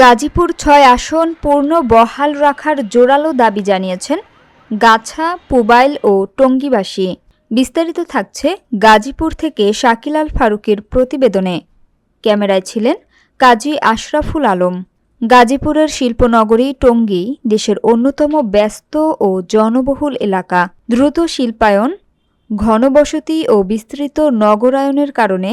গাজীপুর ছয় আসন পূর্ণ বহাল রাখার জোরালো দাবি জানিয়েছেন গাছা, পুবাইল ও টঙ্গীবাসী। বিস্তারিত থাকছে গাজীপুর থেকে শাকিলাল ফারুকের প্রতিবেদনে। ক্যামেরায় ছিলেন কাজী আশরাফুল আলম। গাজীপুরের শিল্পনগরী, টঙ্গী দেশের অন্যতম ব্যস্ত ও জনবহুল এলাকা। দ্রুত শিল্পায়ন, ঘনবসতি ও বিস্তৃত নগরায়নের কারণে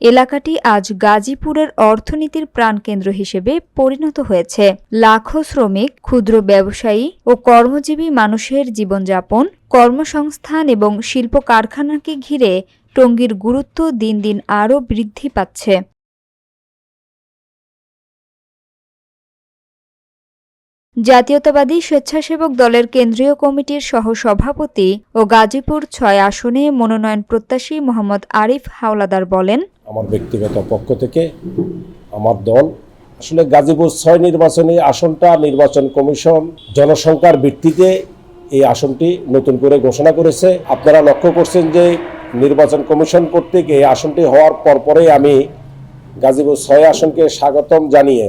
এলাকাটি আজ গাজীপুরের অর্থনীতির প্রাণকেন্দ্র হিসেবে পরিণত হয়েছে। লাখো শ্রমিক, ক্ষুদ্র ব্যবসায়ী ও কর্মজীবী মানুষের জীবনযাপন, কর্মসংস্থান এবং শিল্প কারখানাকে ঘিরে টঙ্গীর গুরুত্ব দিন দিন আরও বৃদ্ধি পাচ্ছে। জাতীয়তাবাদী স্বেচ্ছাসেবক দলের কেন্দ্রীয় কমিটির সহসভাপতি ও গাজীপুর ছয় আসনে মনোনয়ন প্রত্যাশী মোহাম্মদ আরিফ হাওলাদার বলেন আমার ব্যক্তিগত পক্ষ থেকে, আমার দল। আসলে গাজীপুর ছয় নির্বাচনী আসনটা নির্বাচন কমিশন জনসংখ্যার ভিত্তিতে এই আসনটি নতুন করে ঘোষণা করেছে। আপনারা লক্ষ্য করছেন যে নির্বাচন কমিশন কর্তৃক এই আসনটি হওয়ার পরপরেই আমি গাজীপুর ছয় আসনকে স্বাগতম জানিয়ে,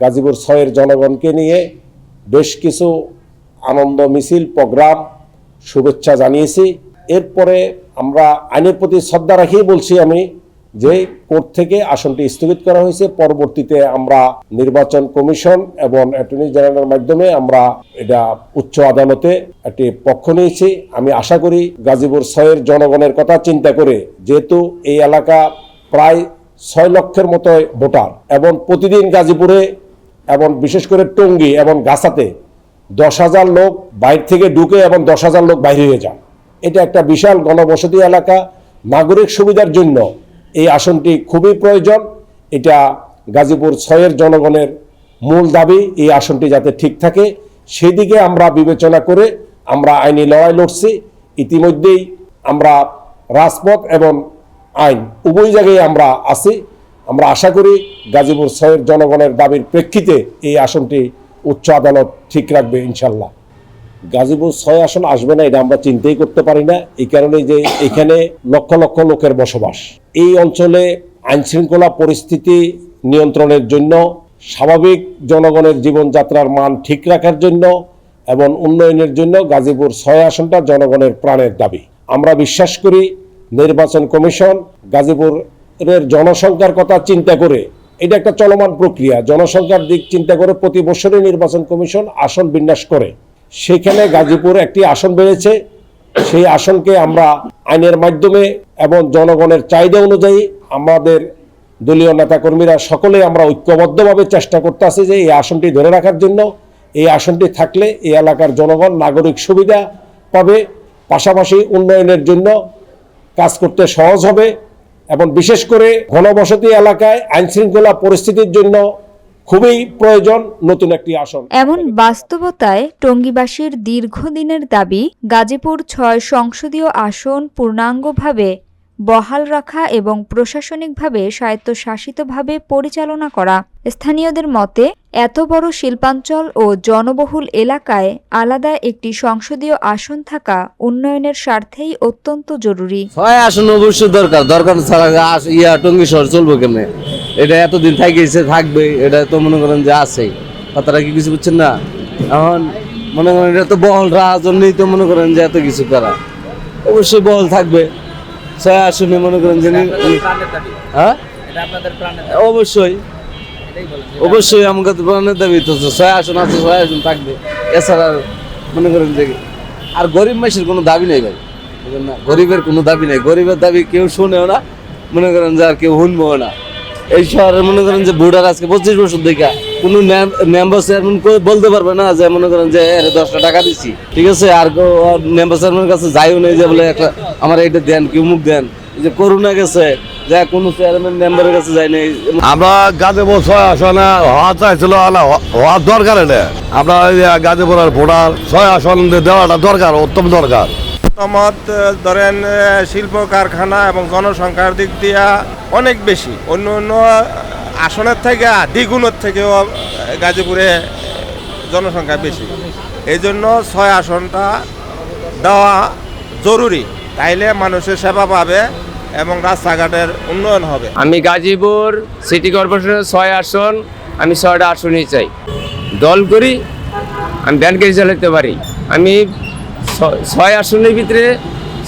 গাজীপুর ছয়ের জনগণকে নিয়ে বেশ কিছু আনন্দ মিছিল, প্রোগ্রাম, শুভেচ্ছা জানিয়েছি। এরপরে আমরা আইনের প্রতি শ্রদ্ধা রাখিয়ে বলছি আমি যে কোর্ট থেকে আসনটি স্থগিত করা হয়েছে, পরবর্তীতে আমরা নির্বাচন কমিশন এবং অ্যাটর্নি জেনারেলের মাধ্যমে আমরা এটা উচ্চ আদালতে একটি পক্ষ নিয়েছি। আমি আশা করি গাজীপুর ছয়ের জনগণের কথা চিন্তা করে, যেহেতু এই এলাকা প্রায় ছয় লক্ষের মতো ভোটার এবং প্রতিদিন গাজীপুরে এবং বিশেষ করে টঙ্গী এবং গাছাতে দশ হাজার লোক বাইর থেকে ঢুকে এবং দশ হাজার লোক বাইরে হয়ে যান এটা একটা বিশাল গণবসতি এলাকা। নাগরিক সুবিধার জন্য এই আসনটি খুবই প্রয়োজন। এটা গাজীপুর ছয়ের জনগণের মূল দাবি, এই আসনটি যাতে ঠিক থাকে। সেদিকে আমরা বিবেচনা করে আমরা আইনি লড়াই লড়ছি। ইতিমধ্যেই আমরা রাজপথ এবং আইন উভয় জায়গায় আমরা আছি। আমরা আশা করি গাজীপুর ছয়ের জনগণের দাবির প্রেক্ষিতে এই আসনটি উচ্চ আদালত ঠিক রাখবে ইনশাল্লাহ গাজীপুর ছয় আসন আসবে না, এটা আমরা চিন্তাই করতে পারি না। এই কারণে যে এখানে লক্ষ লক্ষ লোকের বসবাস। এই অঞ্চলে আইনশৃঙ্খলা পরিস্থিতি নিয়ন্ত্রণের জন্য, স্বাভাবিক জনগণের জীবনযাত্রার মান ঠিক রাখার জন্য এবং উন্নয়নের জন্য গাজীপুর ছয় আসনটা জনগণের প্রাণের দাবি। আমরা বিশ্বাস করি নির্বাচন কমিশন গাজীপুরের জনসংখ্যার কথা চিন্তা করে, এটা একটা চলমান প্রক্রিয়া। জনসংখ্যার দিক চিন্তা করে প্রতি বছরই নির্বাচন কমিশন আসন বিন্যাস করে। সেখানে গাজীপুর একটি আসন বেড়েছে। সেই আসনকে আমরা আইনের মাধ্যমে এবং জনগণের চাহিদা অনুযায়ী আমাদের দলীয় নেতাকর্মীরা সকলে আমরা ঐক্যবদ্ধভাবে চেষ্টা করতে আছি যে এই আসনটি ধরে রাখার জন্য। এই আসনটি থাকলে এই এলাকার জনগণ নাগরিক সুবিধা পাবে। পাশাপাশি উন্নয়নের জন্য কাজ করতে সহজ হবে এবং বিশেষ করে ঘনবসতি এলাকায় আইনশৃঙ্খলা পরিস্থিতির জন্য খুবই প্রয়োজন নতুন একটি আসন। এমন বাস্তবতায় টঙ্গীবাসীর দীর্ঘদিনের দাবি গাজীপুর ছয় সংসদীয় আসন পূর্ণাঙ্গভাবে বহাল রাখা এবং প্রশাসনিকভাবে স্বায়ত্তশাসিতভাবে পরিচালনা করা। স্থানীয়দের মতে এত বড় শিল্পাঞ্চল ও জনবহুল এলাকায় আলাদা একটি সংসদীয় আসন থাকা উন্নয়নের স্বার্থেই অত্যন্ত জরুরি। ছয় আসন অবশ্যই দরকার। দরকার ছাড়া ইয়া টঙ্গী শহর চলবো কেমনে? এটা এতদিন থাকিয়েছে থাকবে এটা তো মনে করেন যে আছে কথাটা কি কিছু বুঝছেন না? এখন মনে করেন এটা তো বহল রাহার জন্যই তো মনে করেন যে এত কিছু করা। অবশ্যই বহল থাকবে। ছয় আসনে মনে করেন যে হ্যাঁ? অবশ্যই। অবশ্যই আমাকে তো প্রাণের দাবি তো ছয় আসন আছে ছয় আসন থাকবে। এছাড়া মনে করেন যে আর গরিব মানুষের কোনো দাবি নেই ভাই। না? গরিবের কোনো দাবি নেই। গরিবের দাবি কেউ শোনেও না মনে করেন যে আর কেউ শুনবেও না। এই শহরে মনে করেন যে বুড়ার আজকে পঁচিশ বছর দেখা, কোনো মেম্বার চেয়ারম্যান বলতে পারবে না যে মনে করেন যে দশটা টাকা দিছি। ঠিক আছে? আর মেম্বার চেয়ারম্যানের কাছে যাইও নেই যে বলে একটা, আমার এইটা দেন কি মুখ দেন। যে করোনা গেছে, যে কোনো চেয়ারম্যান মেম্বারের কাছে যায় নাই। আমরা গাজীপুর ছয় আসনে হওয়া চাইছিল হওয়ার দরকার এটা আমরা গাজীপুরের ভোটার ছয় আসন দেওয়াটা দরকার, উত্তম দরকার। মতামত ধরেন শিল্প কারখানা এবং জনসংখ্যার দিক দিয়া অনেক বেশি। অন্য অন্য আসনের থেকে, দ্বিগুণের থেকেও গাজীপুরে জনসংখ্যা বেশি। এই জন্য ছয় আসনটা দেওয়া জরুরি। তাইলে মানুষের সেবা পাবে এবং রাস্তাঘাটের উন্নয়ন হবে। আমি গাজীপুর সিটি কর্পোরেশনের ছয় আসন, আমি ছয়টা আসনই চাই। দল করি, আমি গাড়ি চালাতে পারি। আমি ছয় আসনের ভিতরে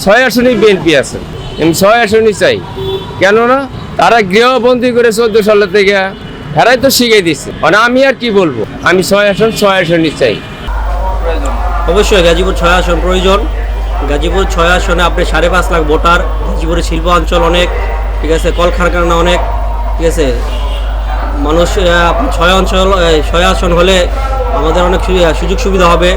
ছয় আসনই বিএনপি আছে। আমি ছয় আসনই চাই। কেননা তারা গৃহবন্দী করে চোদ্দ সালের থেকে হেরাই তো শিখে দিচ্ছে মানে আমি আর কি বলব? আমি ছয় আসন ছয় আসনই চাই। অবশ্যই গাজীপুর ছয় আসন প্রয়োজন। গাজীপুর ছয় আসনে আপনি সাড়ে পাঁচ লাখ ভোটার গাজীপুরের শিল্প অঞ্চল অনেক ঠিক আছে কলকারখানা অনেক ঠিক আছে। মানুষ ছয় অঞ্চল ছয় আসন হলে আমাদের অনেক সুযোগ সুবিধা হবে।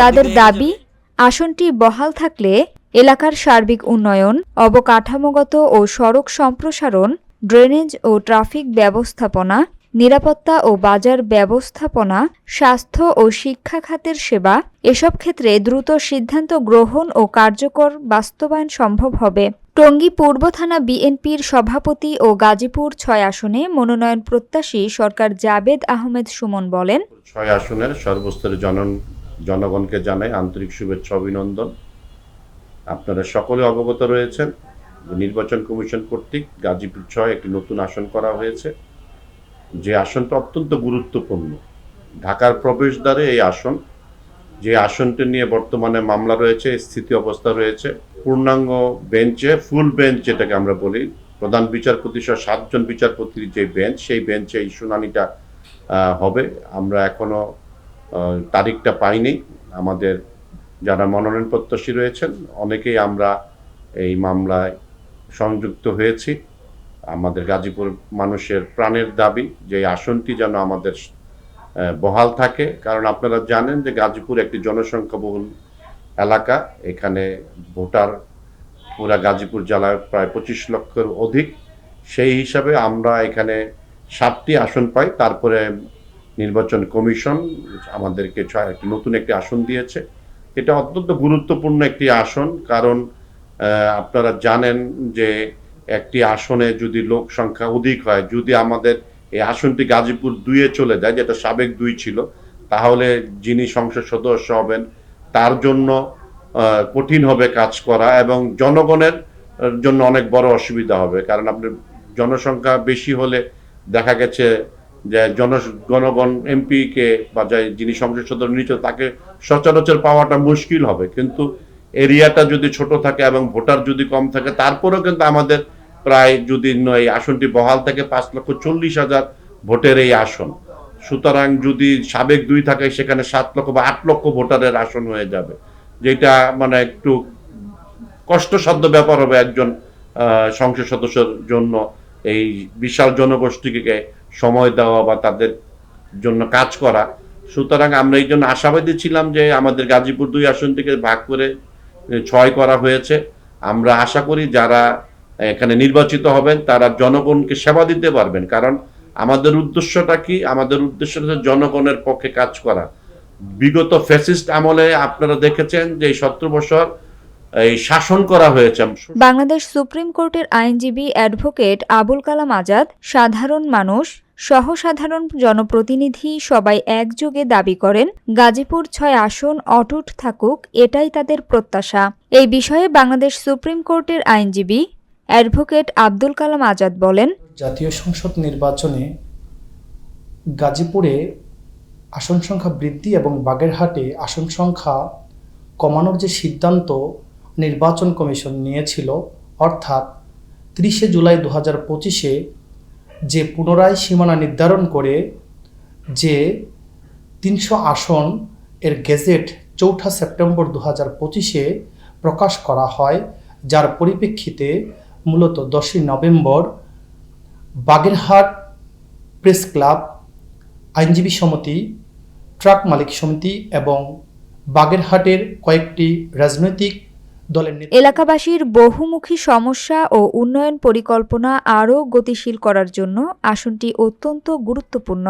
তাদের দাবি আসনটি বহাল থাকলে এলাকার সার্বিক উন্নয়ন, অবকাঠামোগত ও সড়ক সম্প্রসারণ, ড্রেনেজ ও ট্রাফিক ব্যবস্থাপনা, নিরাপত্তা ও বাজার ব্যবস্থাপনা, স্বাস্থ্য ও শিক্ষা খাতের সেবা, এসব ক্ষেত্রে দ্রুত সিদ্ধান্ত গ্রহণ ও কার্যকর বাস্তবায়ন সম্ভব হবে। টঙ্গী পূর্ব থানা বিএনপির সভাপতি ও গাজীপুর ছয় আসনে মনোনয়ন প্রত্যাশী সরকার জাবেদ আহমেদ সুমন বলেন, ছয় আসনের সর্বস্তরের জন জনগণকে জানাই আন্তরিক শুভেচ্ছা, অভিনন্দন। আপনারা সকলে অবগত রয়েছেন নির্বাচন কমিশন কর্তৃক গাজীপুর ছয় একটি নতুন আসন করা হয়েছে। যে আসনটা অত্যন্ত গুরুত্বপূর্ণ। ঢাকার প্রবেশদ্বারে এই আসন, যে আসনটি নিয়ে বর্তমানে মামলা রয়েছে, স্থিতি অবস্থা রয়েছে, পূর্ণাঙ্গ বেঞ্চে, ফুল বেঞ্চ যেটাকে আমরা বলি, প্রধান বিচারপতি সহ সাতজন বিচারপতির যে বেঞ্চ, সেই বেঞ্চে এই শুনানিটা হবে। আমরা এখনও তারিখটা পাইনি। আমাদের যারা মনোনয়ন প্রত্যাশী রয়েছেন, অনেকেই আমরা এই মামলায় সংযুক্ত হয়েছি। আমাদের গাজীপুর মানুষের প্রাণের দাবি যে আসনটি যেন আমাদের বহাল থাকে। কারণ আপনারা জানেন যে গাজীপুর একটি জনসংখ্যাবহুল এলাকা। এখানে ভোটার পুরা গাজীপুর জেলায় প্রায় পঁচিশ লক্ষের অধিক। সেই হিসাবে আমরা এখানে সাতটি আসন পাই। তারপরে নির্বাচন কমিশন আমাদেরকে একটি নতুন একটি আসন দিয়েছে। এটা অত্যন্ত গুরুত্বপূর্ণ একটি আসন, কারণ আপনারা জানেন যে একটি আসনে যদি লোক সংখ্যা অধিক হয়, যদি আমাদের এই আসনটি গাজীপুর দুইয়ে চলে যায়, যেটা সাবেক দুই ছিল, তাহলে যিনি সংসদ সদস্য হবেন, তার জন্য কঠিন হবে কাজ করা এবং জনগণের জন্য অনেক বড় অসুবিধা হবে। কারণ আপনার জনসংখ্যা বেশি হলে দেখা গেছে যে জন এমপিকে বা যিনি সংসদ সদস্য নিচ্ছে তাকে সচরাচর পাওয়াটা মুশকিল হবে। কিন্তু এরিয়াটা যদি ছোট থাকে এবং ভোটার যদি কম থাকে, তারপরেও কিন্তু আমাদের প্রায় যদি এই আসনটি বহাল থাকে, পাঁচ লক্ষ চল্লিশ হাজার ভোটের এই আসন। সুতরাং যদি সাবেক দুই থাকে, সেখানে সাত লক্ষ বা আট লক্ষ ভোটারের আসন হয়ে যাবে। যেটা মানে একটু কষ্টসাধ্য ব্যাপার হবে একজন সংসদ সদস্যের জন্য এই বিশাল জনগোষ্ঠীকে সময় দেওয়া বা তাদের জন্য কাজ করা। সুতরাং আমরা এই জন্য আশাবাদী ছিলাম যে আমাদের গাজীপুর দুই আসন থেকে ভাগ করে ছয় করা হয়েছে। আমরা আশা করি যারা এখানে নির্বাচিত হবেন, তারা জনগণকে সেবা দিতে পারবেন। কারণ আমাদের উদ্দেশ্যটা কি? আমাদের উদ্দেশ্য হচ্ছে জনগণের পক্ষে কাজ করা। বিগত ফ্যাসিস্ট আমলে আপনারা দেখেছেন যে সতেরো বছর এই শাসন করা হয়েছে। বাংলাদেশ সুপ্রিম কোর্টের আইনজীবী অ্যাডভোকেট আবুল কালাম আজাদ, সাধারণ মানুষ সহসাধারণ জনপ্রতিনিধি সবাই একযোগে দাবি করেন, গাজীপুর ছয় আসন অটুট থাকুক, এটাই তাদের প্রত্যাশা। এই বিষয়ে বাংলাদেশ সুপ্রিম কোর্টের আইনজীবী অ্যাডভোকেট আব্দুল কালাম আজাদ বলেন, জাতীয় সংসদ নির্বাচনে গাজীপুরে আসন সংখ্যা বৃদ্ধি এবং বাগেরহাটে আসন সংখ্যা কমানোর যে সিদ্ধান্ত নির্বাচন কমিশন নিয়েছিল, অর্থাৎ তিরিশে জুলাই দু হাজার পঁচিশে যে পুনরায় সীমানা নির্ধারণ করে যে তিনশো আসন এর গেজেট চৌঠা সেপ্টেম্বর দু হাজার পঁচিশে প্রকাশ করা হয়, যার পরিপ্রেক্ষিতে মূলত দশই নভেম্বর বাগেরহাট প্রেস ক্লাব, আইনজীবী সমিতি, ট্রাক মালিক সমিতি এবং বাগেরহাটের কয়েকটি রাজনৈতিক এলাকাবাসীর বহুমুখী সমস্যা ও উন্নয়ন পরিকল্পনা আরও গতিশীল করার জন্য আসনটি অত্যন্ত গুরুত্বপূর্ণ।